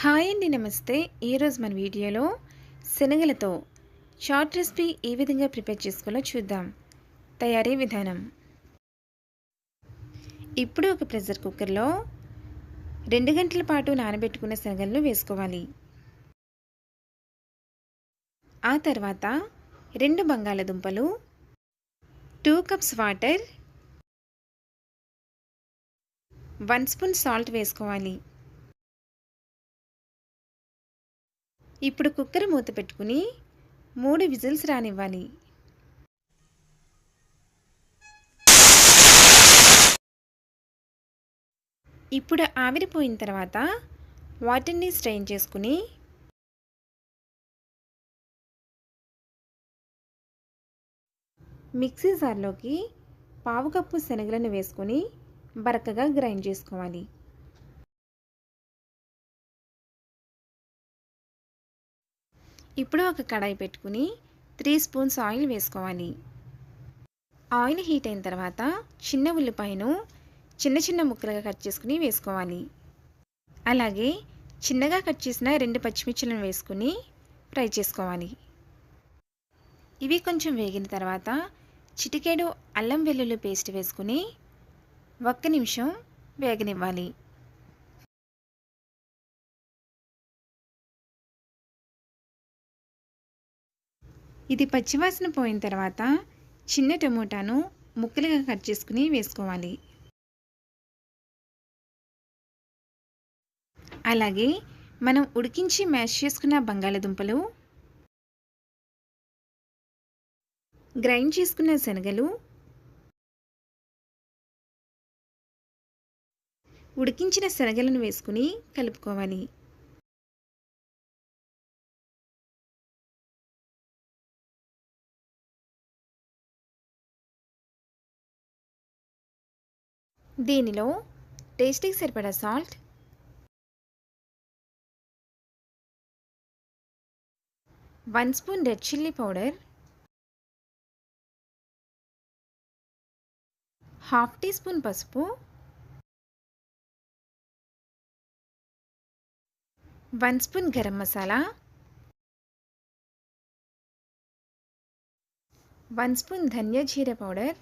Hi అండి నమస్తే. ఈరోజు మన వీడియోలో శనగలతో షార్ట్ రెసిపీ ఏ విధంగా ప్రిపేర్ చేసుకోవాలో చూద్దాం. తయారీ విధానం. ఇప్పుడు ఒక ప్రెషర్ కుక్కర్లో రెండు గంటల పాటు నానబెట్టుకున్న శనగలను వేసుకోవాలి. ఆ తర్వాత రెండు బంగాళదుంపలు two cups water one spoon salt వేసుకోవాలి. ఇప్పుడు కుక్కర్ మూత పెట్టుకుని మూడు విజిల్స్ రానివ్వాలి. ఇప్పుడు ఆవిరిపోయిన తర్వాత వాటర్ని స్ట్రెయిన్ చేసుకుని మిక్సీ జార్లోకి పావు కప్పు శనగలను వేసుకొని బరకగా గ్రైండ్ చేసుకోవాలి. ఇప్పుడు ఒక కడాయి పెట్టుకుని త్రీ స్పూన్స్ ఆయిల్ వేసుకోవాలి. ఆయిల్ హీట్ అయిన తర్వాత చిన్న ఉల్లిపాయను చిన్న చిన్న ముక్కలుగా కట్ చేసుకుని వేసుకోవాలి. అలాగే చిన్నగా కట్ చేసిన రెండు పచ్చిమిర్చిలను వేసుకుని ఫ్రై చేసుకోవాలి. ఇవి కొంచెం వేగిన తర్వాత చిటికేడు అల్లం వెల్లుల్లి పేస్ట్ వేసుకుని ఒక్క నిమిషం వేగనివ్వాలి. ఇది పచ్చివాసన పోయిన తర్వాత చిన్న టమోటాను ముక్కలుగా కట్ చేసుకుని వేసుకోవాలి. అలాగే మనం ఉడికించి మ్యాష్ చేసుకున్న బంగాళదుంపలు గ్రైండ్ చేసుకున్న శనగలు ఉడికించిన శనగలను వేసుకుని కలుపుకోవాలి. దీనిలో టేస్టీకి సరిపడా salt one spoon red chilli powder half tea spoon పసుపు one spoon garam masala one spoon ధనియా జీర powder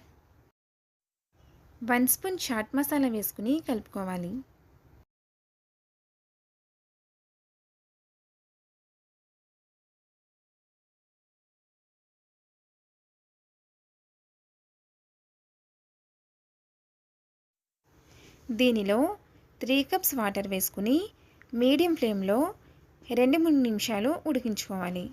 one spoon chaat masala వేసుకుని కలుపుకోవాలి. దీనిలో త్రీ కప్స్ వాటర్ వేసుకుని మీడియం ఫ్లేమ్లో రెండు మూడు నిమిషాలు ఉడికించుకోవాలి.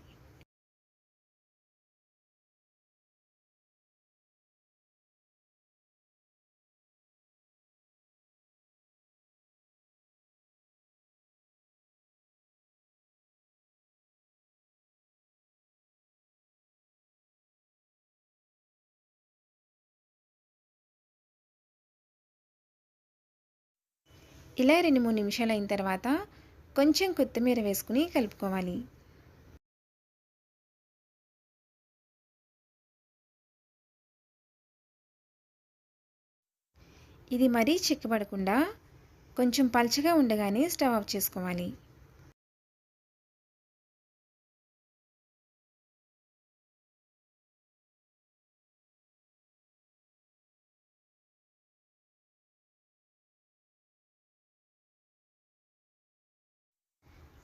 ఇలా రెండు మూడు నిమిషాలు అయిన తర్వాత కొంచెం కొత్తిమీర వేసుకుని కలుపుకోవాలి. ఇది మరీ చిక్కబడకుండా కొంచెం పల్చగా ఉండగానే స్టవ్ ఆఫ్ చేసుకోవాలి.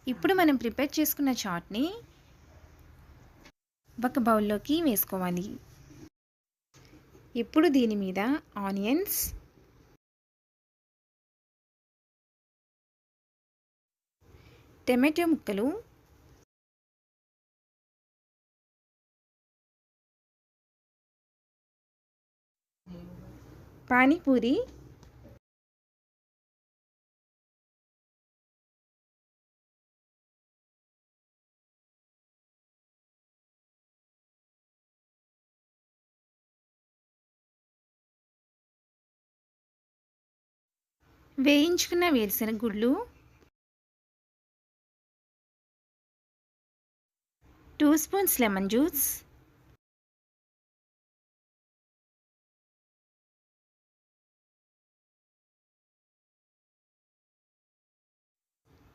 ఇప్పుడు మనం ప్రిపేర్ చేసుకున్న చాట్ని ఒక బౌల్లోకి వేసుకోవాలి. ఇప్పుడు దీని మీద ఆనియన్స్ టమాటో ముక్కలు పానీపూరి వేయించుకున్న వేరుశనగ గుళ్ళు టూ స్పూన్స్ లెమన్ జ్యూస్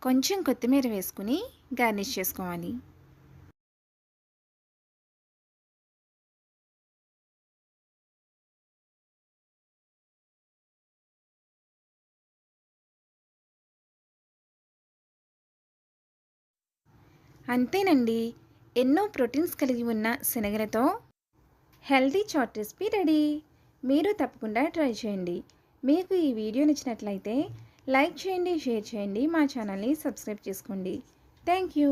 కొంచెం కొత్తిమీర వేసుకుని గార్నిష్ చేసుకోవాలి. అంతేనండి. ఎన్నో ప్రోటీన్స్ కలిగి ఉన్న శనగలతో హెల్తీ చాట్ రెసిపీ రెడీ. మీరు తప్పకుండా ట్రై చేయండి. మీకు ఈ వీడియో నచ్చినట్లయితే లైక్ చేయండి షేర్ చేయండి మా ఛానల్ని సబ్స్క్రైబ్ చేసుకోండి. Thank you.